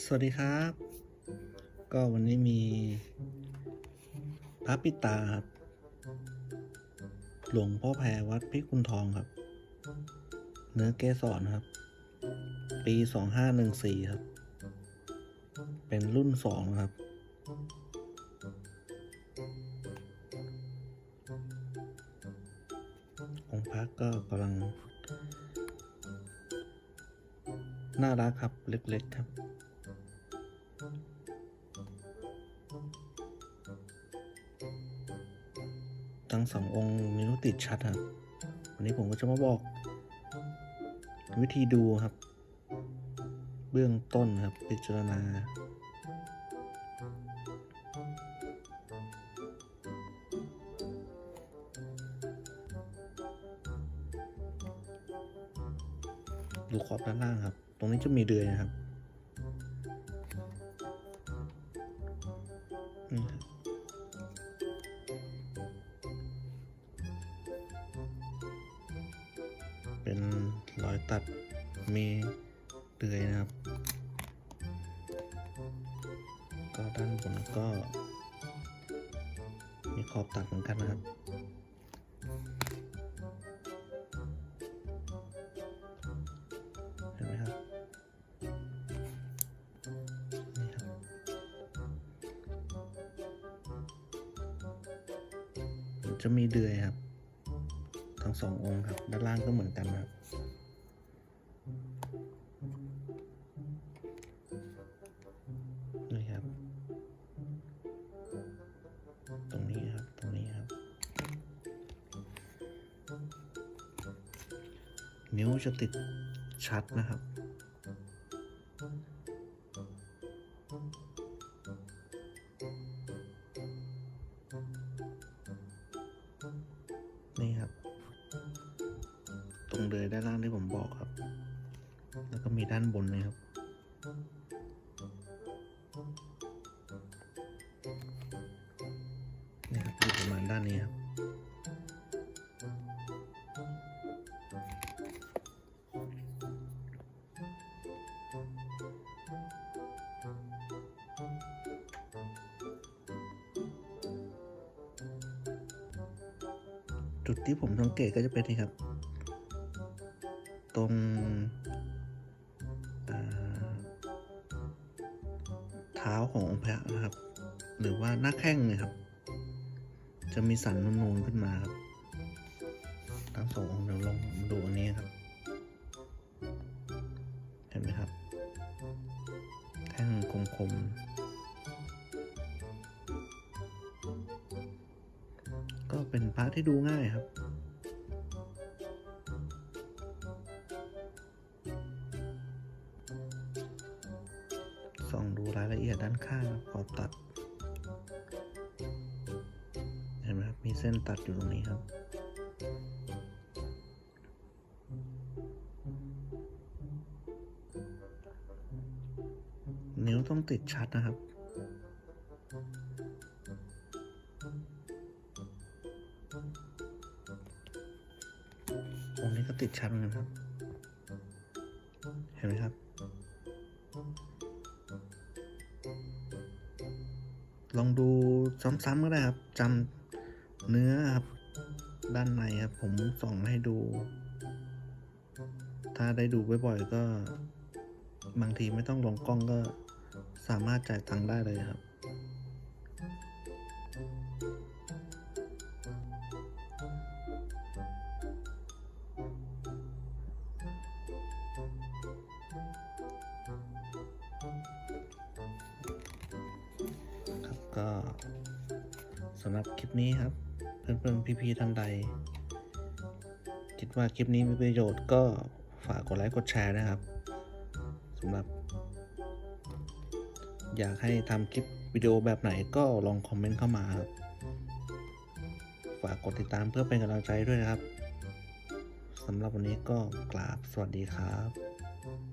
สวัสดีครับ ก็วันนี้มีพระปิตาครับ หลวงพ่อแพรวัดพิกุลทองครับ เนื้อเกสรครับ ปีสองห้าหนึ่งสี่ครับ เป็นรุ่นสองครับ องค์พระก็กำลังน่ารักครับ เล็ก ๆ ครับ ทั้งสององค์ไมีรูปติดชัดครับ วันนี้ผมก็จะมาบอก วิธีดูครับ เบื้องต้นครับ พิจารณาดูขอบด้านล่างครับ ตรงนี้จะมีเดือยนะครับ เป็นรอยตัดมีเดือยนะครับ ก็ด้านบนก็ มีขอบตัดเหมือนกันนะครับเห็นไหมครับนี่ครับ จะมีเดือยครับ ทั้งสององค์ครับ ด้านล่างก็เหมือนกันครับนี่ครับ ตรงนี้ครับ ตรงนี้ครับ นิ้วจะติดชัดนะครับ งเดือยด้านล่างที่ผมบอกครับ แล้วก็มีด้านบนนะครับ นี่ครับอยู่ประมาณด้านนี้ครับจุดที่ผมสังเกตก็จะเป็นนี่ครับ รงเท้าขององค์พระนะครับ หรือว่าหน้าแข้งนี่ครับ จะมีสันนูนขึ้นมาครับทั้งสององค์เดี๋ยวลองดูอันนี้ครับ เห็นไหมครับ แท่งคมๆก็เป็นพระที่ดูง่ายครับ ส่องดูรายละเอียดด้านข้างขอบตัด เห็นไหมครับ มีเส้นตัดอยู่ตรงนี้ครับ นิ้วต้องติดชัดนะครับองนี้ก็ติดชัดเหมือนกันครับ เห็นไหมครับ ลองดูซ้ำๆก็ได้ครับจำเนื้อครับ ด้านในครับ ผมส่องให้ดู ถ้าได้ดูบ่อยๆก็ บางทีไม่ต้องลงกล้องก็สามารถจ่ายตังค์ได้เลยครับครับ ก็สำหรับคลิปนี้ครับ เพื่อนๆพี่ๆท่านใด คิดว่าคลิปนี้มีประโยชน์ก็ฝากกดไลค์กดแชร์นะครับสำหรับ อยากให้ทำคลิปวิดีโอแบบไหนก็ลองคอมเมนต์เข้ามาครับ ฝากกดติดตามเพื่อเป็นกำลังใจด้วยนะครับสำหรับวันนี้ก็กราบสวัสดีครับ